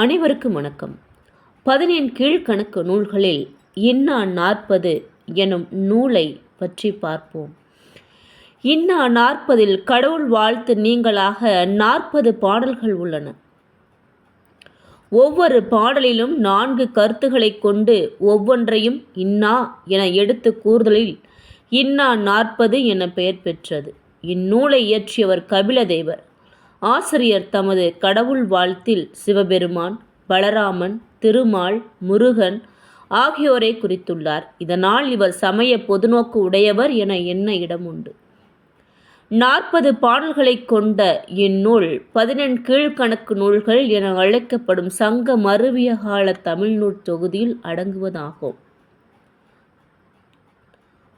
அனைவருக்கும் வணக்கம். பதினெண் கீழ்கணக்கு நூல்களில் இன்னா நாற்பது எனும் நூலை பற்றி பார்ப்போம். இன்னா நாற்பதில் கடவுள் வாழ்த்து நீங்களாக நாற்பது பாடல்கள் உள்ளன. ஒவ்வொரு பாடலிலும் நான்கு கருத்துக்களை கொண்டு ஒவ்வொன்றையும் இன்னா என எடுத்து கூறுதலில் இன்னா நாற்பது என பெயர் பெற்றது. இந்நூலை இயற்றியவர் கபிலதேவர். ஆசிரியர் தமது கடவுள் வாழ்த்தில் சிவபெருமான் பலராமன் திருமால் முருகன் ஆகியோரை குறித்துள்ளார். இதனால் இவர் சமய பொதுநோக்கு உடையவர் என எண்ண இடம் உண்டு. நாற்பது பாடல்களை கொண்ட இந்நூல் பதினெண் கீழ்கணக்கு நூல்கள் என அழைக்கப்படும் சங்க மருவிய கால தமிழ்நூல் தொகுதியில் அடங்குவதாகும்.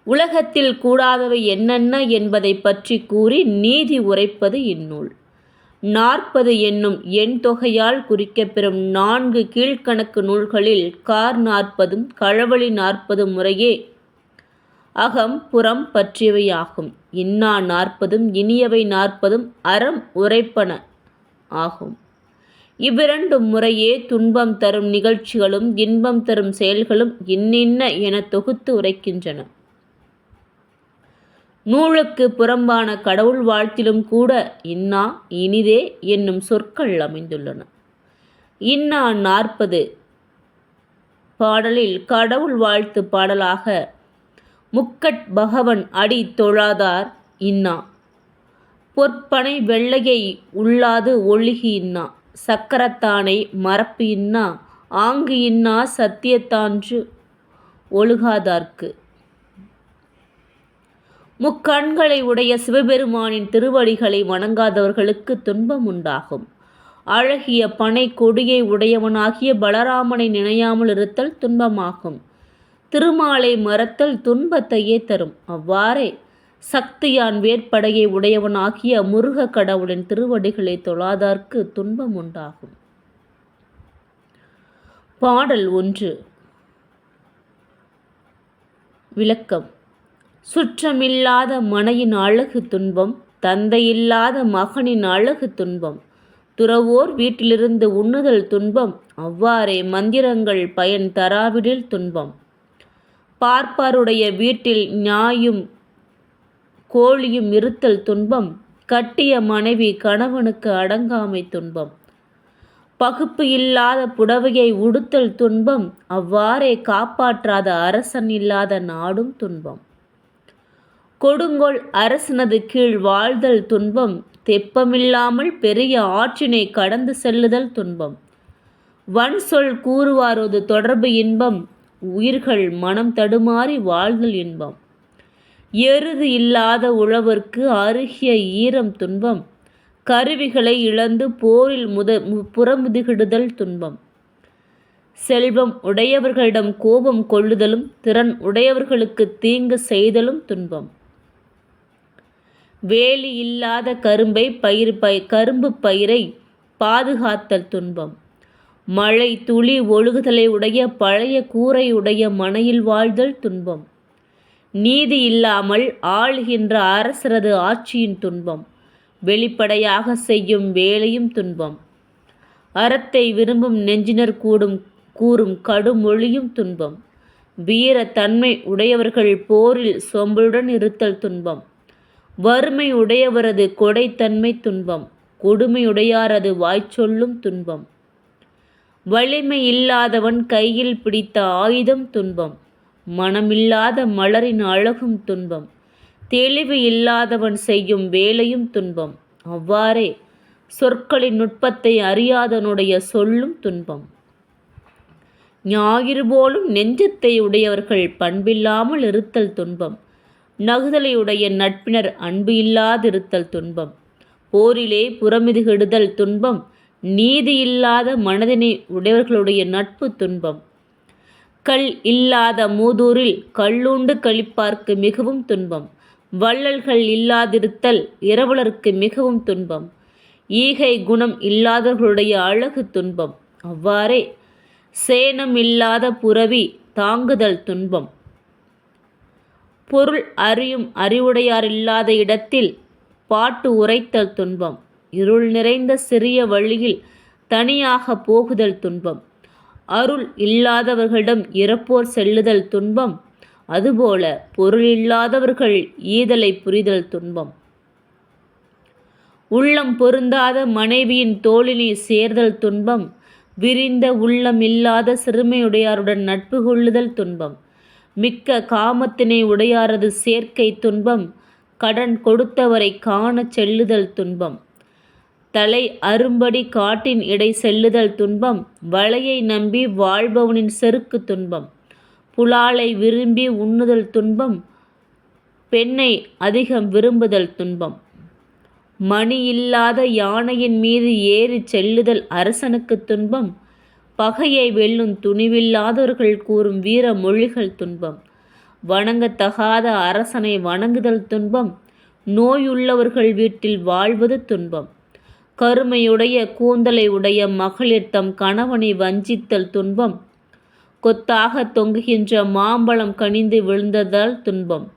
உலகத்தில் கூடாதவை என்னென்ன என்பதை பற்றி கூறி நீதி உரைப்பது இந்நூல். நாற்பது என்னும் எண் தொகையால் குறிக்கப்பெறும் நான்கு கீழ்கணக்கு நூல்களில் கார் நாற்பதும் களவழி நாற்பதும் முறையே அகம் புறம் பற்றியவையாகும். இன்னா நாற்பதும் இனியவை நாற்பதும் அறம் உரைப்பன ஆகும். இவ்விரண்டும் முறையே துன்பம் தரும் நிகழ்ச்சிகளும் இன்பம் தரும் செயல்களும் இன்னின்ன என தொகுத்து உரைக்கின்றன. நூலுக்கு புறம்பான கடவுள் வாழ்த்திலும் கூட இன்னா இனிதே என்னும் சொற்கள் அமைந்துள்ளன. இன்னா நாற்பது பாடலில் கடவுள் வாழ்த்து பாடலாக முக்கட் பகவன் அடி தொழாதார் இன்னா. பொற்பனை வெள்ளையை உள்ளாது ஒழுகி இன்னா. சக்கரத்தானை மரப்பு இன்னா. ஆங்கு இன்னா சத்தியத்தான்று ஒழுகாதார்க்கு. முக்கண்களை உடைய சிவபெருமானின் திருவடிகளை வணங்காதவர்களுக்கு துன்பம் உண்டாகும். அழகிய பனை கொடியை உடையவனாகிய பலராமனை நினையாமல் இருத்தல் துன்பமாகும். திருமாலை மறத்தல் துன்பத்தையே தரும். அவ்வாறே சக்தியான் வேற்படையை உடையவனாகிய முருக கடவுளின் திருவடிகளை தொழாதார்க்கு துன்பம் உண்டாகும். பாடல் ஒன்று. விளக்கம். சுற்றமில்லாத மனையின் அழகு துன்பம் தந்தையில்லாத மகனின் அழகு துன்பம். துறவோர் வீட்டிலிருந்து உண்ணுதல் துன்பம் அவ்வாறே மந்திரங்கள் பயன் தராவிடில் துன்பம். பார்ப்பாருடைய வீட்டில் ஞாயும் கோழியும் இருத்தல் துன்பம் கட்டிய மனைவி கணவனுக்கு அடங்காமை துன்பம். பகுப்பு இல்லாத புடவையை உடுத்தல் துன்பம் அவ்வாறே காப்பாற்றாத அரசன் இல்லாத நாடும் துன்பம். கொடுங்கோல் அரசனது கீழ் வாழ்தல் துன்பம் தெப்பமில்லாமல் பெரிய ஆற்றினை கடந்து செல்லுதல் துன்பம். வன் சொல் கூறுவாரது தொடர்பு இன்பம் உயிர்கள் மனம் தடுமாறி வாழ்தல் இன்பம். எருது இல்லாத உழவர்க்கு அருகிய ஈரம் துன்பம் கருவிகளை இழந்து போரில் முத புறமுதுகிடுதல் துன்பம். செல்வம் உடையவர்களிடம் கோபம் கொள்ளுதலும் திறன் உடையவர்களுக்கு தீங்கு செய்தலும் துன்பம். வேலி இல்லாத கரும்பை பயிர் பய கரும்பு பயிரை பாதுகாத்தல் துன்பம். மழை துளி ஒழுகுதலை உடைய பழைய கூரை உடைய மனையில் வாழ்தல் துன்பம். நீதி இல்லாமல் ஆளுகின்ற அரசரது ஆட்சியின் துன்பம். வெளிப்படையாக செய்யும் வேலையும் துன்பம். அறத்தை விரும்பும் நெஞ்சினர் கூடும் கூறும் கடுமொழியும் துன்பம். வீர தன்மை உடையவர்கள் போரில் சொம்பலுடன் இருத்தல் துன்பம். வறுமை உடையவரது கொடைத்தன்மை துன்பம் கொடுமையுடையாரது வாய்ச்சொல்லும் துன்பம். வலிமை இல்லாதவன் கையில் பிடித்த ஆயுதம் துன்பம் மனமில்லாத மலரின் அழகும் துன்பம். தெளிவு இல்லாதவன் செய்யும் வேலையும் துன்பம் அவ்வாறே சொற்களின் நுட்பத்தை அறியாதனுடைய சொல்லும் துன்பம். ஞாயிறு போலும் நெஞ்சத்தை உடையவர்கள் பண்பில்லாமல் இருத்தல் துன்பம் நகுதலையுடைய நட்பினர் அன்பு இல்லாதிருத்தல் துன்பம். போரிலே புறமிதுகிடுதல் துன்பம். நீதி இல்லாத மனதினை உடையவர்களுடைய நட்பு துன்பம். கல் இல்லாத மூதூரில் கல்லுண்டு கழிப்பார்க்கு மிகவும் துன்பம். வள்ளல்கள் இல்லாதிருத்தல் இரவலருக்கு மிகவும் துன்பம். ஈகை குணம் இல்லாதவர்களுடைய அழகு துன்பம். அவ்வாறே சேனம் இல்லாத புறவி தாங்குதல் துன்பம். பொருள் அறியும் அறிவுடையார் இல்லாத இடத்தில் பாட்டு உரைத்தல் துன்பம். இருள் நிறைந்த சிறிய வழியில் தனியாக போகுதல் துன்பம். அருள் இல்லாதவர்களிடம் இறப்போர் செல்லுதல் துன்பம். அதுபோல பொருள் இல்லாதவர்கள் ஈதலை புரிதல் துன்பம். உள்ளம் பொருந்தாத மனைவியின் தோளினை சேர்தல் துன்பம். விரிந்த உள்ளம் இல்லாத சிறுமையுடையாருடன் நட்பு கொள்ளுதல் துன்பம். மிக்க காமத்தினை உடையாரது சேர்க்கை துன்பம் கடன் கொடுத்தவரை காணச் செல்லுதல் துன்பம். தலை அரும்படி காட்டின் இடை செல்லுதல் துன்பம் வலையை நம்பி வாழ்பவனின் செருக்கு துன்பம். புலாலை விரும்பி உண்ணுதல் துன்பம் பெண்ணை அதிகம் விரும்புதல் துன்பம். மணி இல்லாத யானையின் மீது ஏறிச் செல்லுதல் அரசனுக்கு துன்பம் பகையை வெல்லும் துணிவில்லாதவர்கள் கூறும் வீர மொழிகள் துன்பம். வணங்கத்தகாத அரசனை வணங்குதல் துன்பம். நோயுள்ளவர்கள் வீட்டில் வாழ்வது துன்பம். கருமையுடைய கூந்தலை உடைய மகளிர் தம் கணவனை வஞ்சித்தல் துன்பம். கொத்தாக தொங்குகின்ற மாம்பழம் கனிந்து விழுந்ததால் துன்பம்.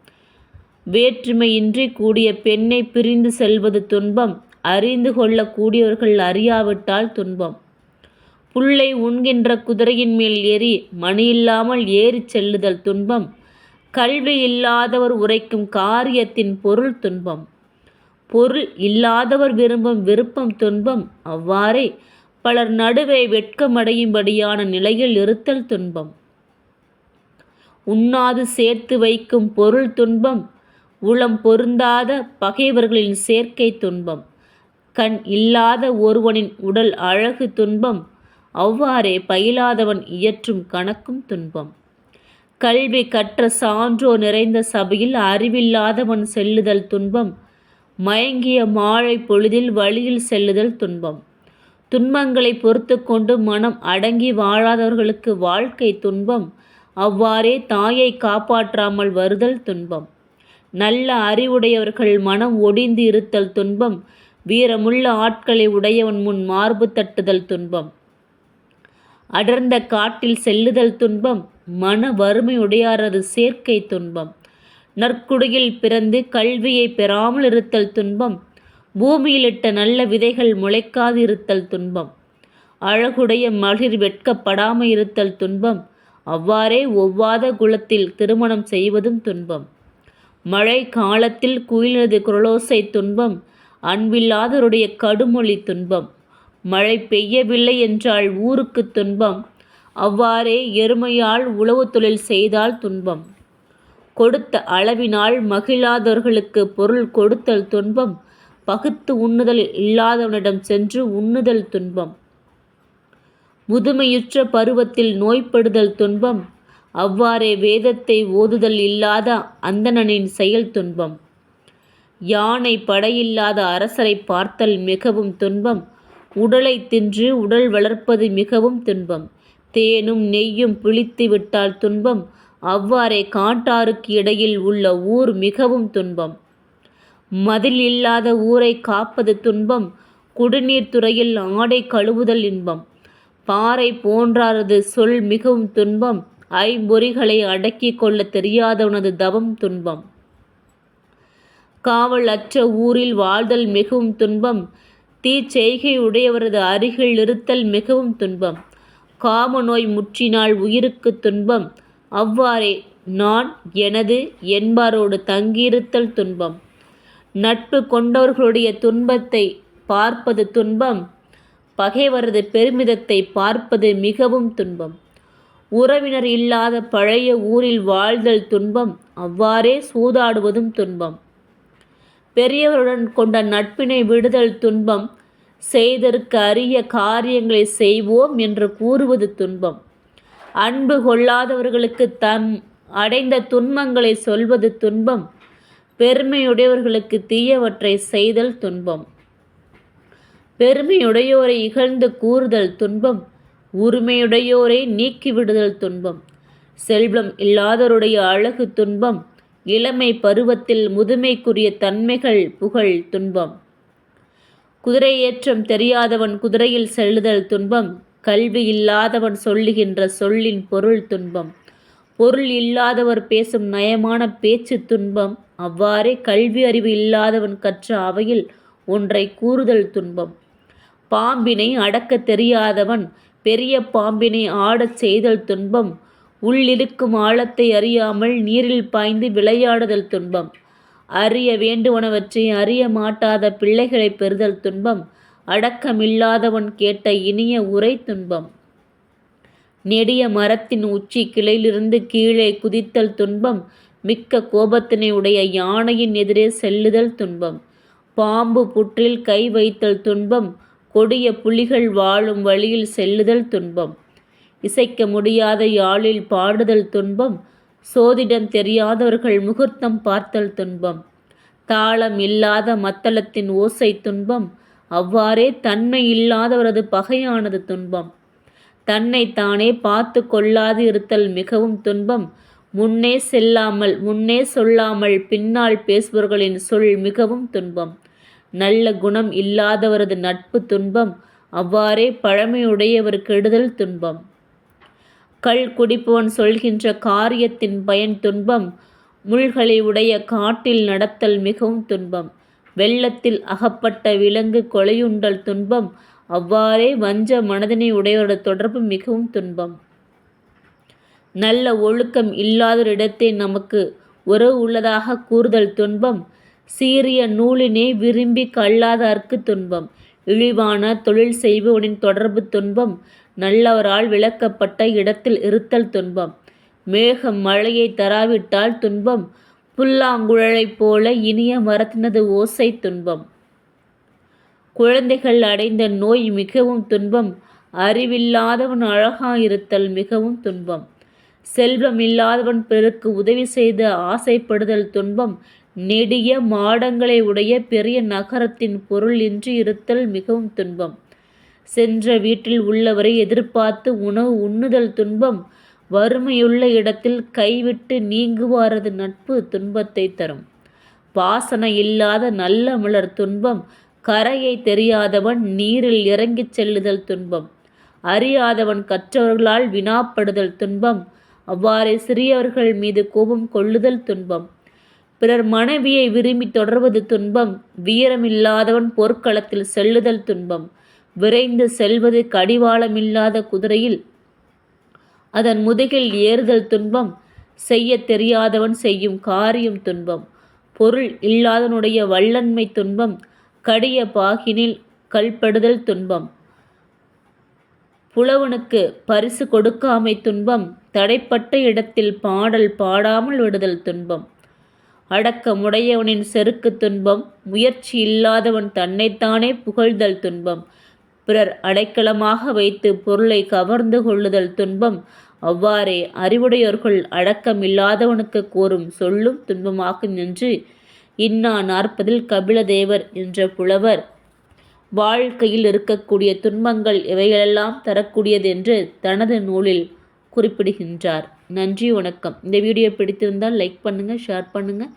வேற்றுமையின்றி கூடிய பெண்ணை பிரிந்து செல்வது துன்பம். அறிந்து கொள்ளக்கூடியவர்கள் அறியாவிட்டால் துன்பம். புல்லை உண்கின்ற குதிரையின் மேல் ஏறி மணியில்லாமல் ஏறிச் செல்லுதல் துன்பம். கல்வி இல்லாதவர் உரைக்கும் காரியத்தின் பொருள் துன்பம். பொருள் இல்லாதவர் விரும்பும் விருப்பம் துன்பம். அவ்வாறே பலர் நடுவே வெட்கமடையும்படியான நிலையில் இருத்தல் துன்பம். உண்ணாது சேர்த்து வைக்கும் பொருள் துன்பம். உளம் பொருந்தாத பகைவர்களின் சேர்க்கை துன்பம். கண் இல்லாத ஒருவனின் உடல் அழகு துன்பம். அவ்வாறே பயிலாதவன் இயற்றும் கணக்கும் துன்பம். கல்வி கற்ற சான்றோ நிறைந்த சபையில் அறிவில்லாதவன் செல்லுதல் துன்பம். மயங்கிய மாழை பொழுதில் வழியில் செல்லுதல் துன்பம். துன்பங்களை பொறுத்து கொண்டு மனம் அடங்கி வாழாதவர்களுக்கு வாழ்க்கை துன்பம். அவ்வாறே தாயை காப்பாற்றாமல் வருதல் துன்பம். நல்ல அறிவுடையவர்கள் மனம் ஒடிந்து இருத்தல் துன்பம். வீரமுள்ள ஆட்களை உடையவன் முன் மார்பு தட்டுதல் துன்பம். அடர்ந்த காட்டில் செல்லுதல் துன்பம் மன வறுமையுடையாரது சேர்க்கை துன்பம். நற்குடியில் பிறந்து கல்வியை பெறாமல் இருத்தல் துன்பம் பூமியிலிட்ட நல்ல விதைகள் முளைக்காது இருத்தல் துன்பம். அழகுடைய மகளிர் வெட்கப்படாமல் இருத்தல் துன்பம் அவ்வாறே ஒவ்வாத குலத்தில் திருமணம் செய்வதும் துன்பம். மழை காலத்தில் குயிலது குரலோசை துன்பம் அன்பில்லாதவருடைய கடுமொழி துன்பம். மழை பெய்யவில்லை என்றால் ஊருக்கு துன்பம். அவ்வாறே எருமையால் உழவு தொழில் செய்தால் துன்பம். கொடுத்த அளவினால் மகிழாதவர்களுக்கு பொருள் கொடுத்தல் துன்பம். பகுத்து உண்ணுதல் இல்லாதவனிடம் சென்று உண்ணுதல் துன்பம். முதுமையுற்ற பருவத்தில் நோய்ப்படுதல் துன்பம். அவ்வாறே வேதத்தை ஓதுதல் இல்லாத அந்தணனின் செயல் துன்பம். யானை படையில்லாத அரசரை பார்த்தல் மிகவும் துன்பம். உடலை தின்று உடல் வளர்ப்பது மிகவும் துன்பம். தேனும் நெய்யும் பிழித்து விட்டால் துன்பம். அவ்வாறே காட்டாருக்கு இடையில் உள்ள ஊர் மிகவும் துன்பம். மதில் இல்லாத ஊரை காப்பது துன்பம். குடிநீர் துறையில் ஆடை கழுவுதல் இன்பம். பாறை போன்றாரது சொல் மிகவும் துன்பம். ஐம்பொறிகளை அடக்கி கொள்ள தெரியாதவனது தவம் துன்பம். காவல் அற்ற ஊரில் வாழ்தல் மிகவும் துன்பம். தீச்செய்கை உடையவரது அருகில் இருத்தல் மிகவும் துன்பம். காம நோய் முற்றினால் உயிருக்கு துன்பம். அவ்வாறே நான் எனது என்பாரோடு தங்கியிருத்தல் துன்பம். நட்பு கொண்டவர்களுடைய துன்பத்தை பார்ப்பது துன்பம். பகைவரது பெருமிதத்தை பார்ப்பது மிகவும் துன்பம். உறவினர் இல்லாத பழைய ஊரில் வாழ்தல் துன்பம். அவ்வாறே சூதாடுவதும் துன்பம். பெரியவருடன் கொண்ட நட்பினை விடுதல் துன்பம் செய்தற்கு அரிய காரியங்களை செய்வோம் என்று கூறுவது துன்பம். அன்பு கொள்ளாதவர்களுக்கு தம் அடைந்த துன்பங்களை சொல்வது துன்பம். பெருமையுடையவர்களுக்கு தீயவற்றை செய்தல் துன்பம். பெருமையுடையோரை இகழ்ந்து கூறுதல் துன்பம். உரிமையுடையோரை நீக்கிவிடுதல் துன்பம். செல்வம் இல்லாதவருடைய அழகு துன்பம். இளமை பருவத்தில் முதுமைக்குரிய தன்மைகள் புகழ் துன்பம். குதிரை ஏற்றம் தெரியாதவன் குதிரையில் செல்லுதல் துன்பம். கல்வி இல்லாதவன் சொல்லுகின்ற சொல்லின் பொருள் துன்பம். பொருள் இல்லாதவர் பேசும் நயமான பேச்சு துன்பம். அவ்வாறே கல்வி அறிவு இல்லாதவன் கற்ற அவையில் ஒன்றை கூறுதல் துன்பம். பாம்பினை அடக்கத் தெரியாதவன் பெரிய பாம்பினை ஆடச் செய்தல் துன்பம். உள்ளிருக்கும் ஆழத்தை அறியாமல் நீரில் பாய்ந்து விளையாடுதல் துன்பம். அறிய வேண்டுவனவற்றை அறிய மாட்டாத பிள்ளைகளை பெறுதல் துன்பம். அடக்கமில்லாதவன் கேட்ட இனிய உரை துன்பம். நெடிய மரத்தின் உச்சி கிளையிலிருந்து கீழே குதித்தல் துன்பம். மிக்க கோபத்தினை உடைய யானையின் எதிரே செல்லுதல் துன்பம். பாம்பு புற்றில் கை வைத்தல் துன்பம். கொடிய புலிகள் வாழும் வழியில் செல்லுதல் துன்பம். இசைக்க முடியாத யாழில் பாடுதல் துன்பம் சோதிடம் தெரியாதவர்கள் முகூர்த்தம் பார்த்தல் துன்பம். தாளம் இல்லாத மத்தளத்தின் ஓசை துன்பம் அவ்வாறே தன்மை இல்லாதவரது பகையானது துன்பம். தன்னை தானே பார்த்து கொள்ளாது இருத்தல் மிகவும் துன்பம் முன்னே செல்லாமல் முன்னே சொல்லாமல் பின்னால் பேசுபவர்களின் சொல் மிகவும் துன்பம். நல்ல குணம் இல்லாதவரது நட்பு துன்பம் அவ்வாறே பழமையுடையவர் கெடுதல் துன்பம். கள் குடிப்பவன் சொல்கின்ற காரியத்தின் பயன் துன்பம் முள்களை உடைய காட்டில் நடத்தல் மிகவும் துன்பம். வெள்ளத்தில் அகப்பட்ட விலங்கு கொலையுண்டல் துன்பம் அவ்வாறே வஞ்ச மனதினை உடையவரது தொடர்பு மிகவும் துன்பம். நல்ல ஒழுக்கம் இல்லாதொரிடத்தை நமக்கு உறவு உள்ளதாக கூறுதல் துன்பம் சீரிய நூலினை விரும்பி கல்லாதார்க்கு துன்பம் இழிவான தொழில் செய்பவனின் தொடர்பு துன்பம் நல்லவரால் விளக்கப்பட்ட இடத்தில் இருத்தல் துன்பம். மேகம் மழையை தராவிட்டால் துன்பம். புல்லாங்குழலைப் போல இனிய மரத்தினது ஓசை துன்பம். குழந்தைகள் அடைந்த நோய் மிகவும் துன்பம். அறிவில்லாதவன் அழகாயிருத்தல் மிகவும் துன்பம். செல்வம் இல்லாதவன் பிறருக்கு உதவி செய்து ஆசைப்படுதல் துன்பம். நெடிய மாடங்களை உடைய பெரிய நகரத்தின் பொருள் இன்றி இருத்தல் மிகவும் துன்பம். சென்ற வீட்டில் உள்ளவரை எதிர்பார்த்து உணவு உண்ணுதல் துன்பம் வறுமையுள்ள இடத்தில் கைவிட்டு நீங்குவாரது நட்பு துன்பத்தை தரும். வாசனை இல்லாத நல்ல மலர் துன்பம் கரையை தெரியாதவன் நீரில் இறங்கிச் செல்லுதல் துன்பம் அறியாதவன் கற்றவர்களால் வினாப்படுதல் துன்பம் அவ்வாறே சிறியவர்கள் மீது கோபம் கொள்ளுதல் துன்பம். பிறர் மனைவியை விரும்பி தொடர்வது துன்பம் வீரமில்லாதவன் போர்க்களத்தில் செல்லுதல் துன்பம் விரைந்து செல்வது கடிவாளமில்லாத குதிரையில். அதன் முதுகில் ஏறுதல் துன்பம் செய்ய தெரியாதவன் செய்யும் காரியம் துன்பம் பொருள் இல்லாதனுடைய வல்லன்மை துன்பம் கடிய பாகினில் கல்படுதல் துன்பம். புலவனுக்கு பரிசு கொடுக்காமை துன்பம் தடைப்பட்ட இடத்தில் பாடல் பாடாமல் விடுதல் துன்பம். அடக்கமுடையவனின் செருக்கு துன்பம் முயற்சி இல்லாதவன் தன்னைத்தானே புகழ்தல் துன்பம். பிறர் அடைக்கலமாக வைத்து பொருளை கவர்ந்து கொள்ளுதல் துன்பம் அவ்வாறே அறிவுடையோர்கள் அடக்கமில்லாதவனுக்கு கூறும் சொல்லும் துன்பமாகும் என்று இன்னா நாற்பதில் கபிலதேவர் என்ற புலவர். வாழ்க்கையில் இருக்கக்கூடிய துன்பங்கள் இவைகளெல்லாம் தரக்கூடியது என்று தனது நூலில் குறிப்பிடுகின்றார். நன்றி வணக்கம். இந்த வீடியோ பிடித்திருந்தால் லைக் பண்ணுங்கள் ஷேர் பண்ணுங்கள்